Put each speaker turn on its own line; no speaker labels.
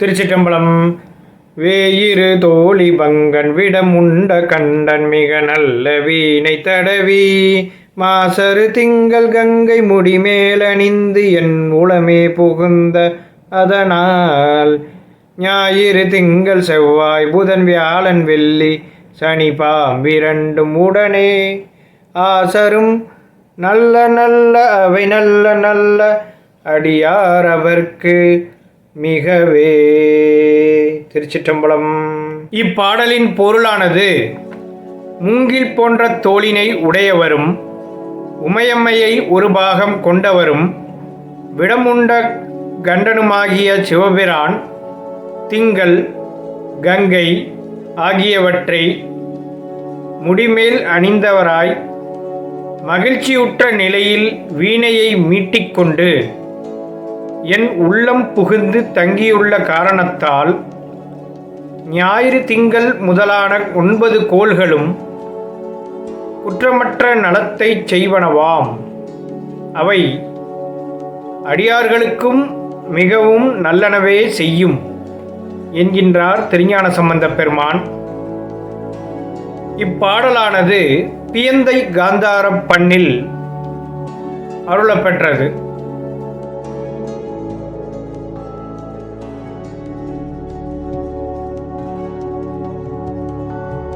திருச்சிற்றம்பலம். வேயிரு தோழி பங்கன் விடமுண்ட கண்டன் மிக நல்ல வீணை தடவி மாசரு திங்கள் கங்கை முடிமேலணிந்து என் உளமே புகுந்த அதனால் ஞாயிறு திங்கள் செவ்வாய் புதன் வியாழன் வெள்ளி சனி பாம்பிரண்டும் உடனே ஆசரும் நல்ல நல்ல அவை நல்ல நல்ல அடியார் அவர்க்கு மிகவே. திருச்சிற்றம்பலம். இப்பாடலின் பொருளானது மூங்கில் போன்ற தோளினை உடையவரும் உமையம்மையை ஒரு பாகம் கொண்டவரும் விடமுண்ட கண்டனுமாகிய சிவபிரான் திங்கள் கங்கை ஆகியவற்றை முடிமேல் அணிந்தவராய் மகிழ்ச்சியுற்ற நிலையில் வீணையை மீட்டிக்கொண்டு என் உள்ளம் புகுந்து தங்கியுள்ள காரணத்தால் ஞாயிறு திங்கள் முதலான ஒன்பது கோள்களும் குற்றமற்ற நலத்தைச் செய்வனவாம். அவை அடியார்களுக்கும் மிகவும் நல்லனவே செய்யும் என்கின்றார் திருஞான சம்பந்தப் பெருமான். இப்பாடலானது பியந்தை காந்தார பண்ணில் அருளப்பெற்றது.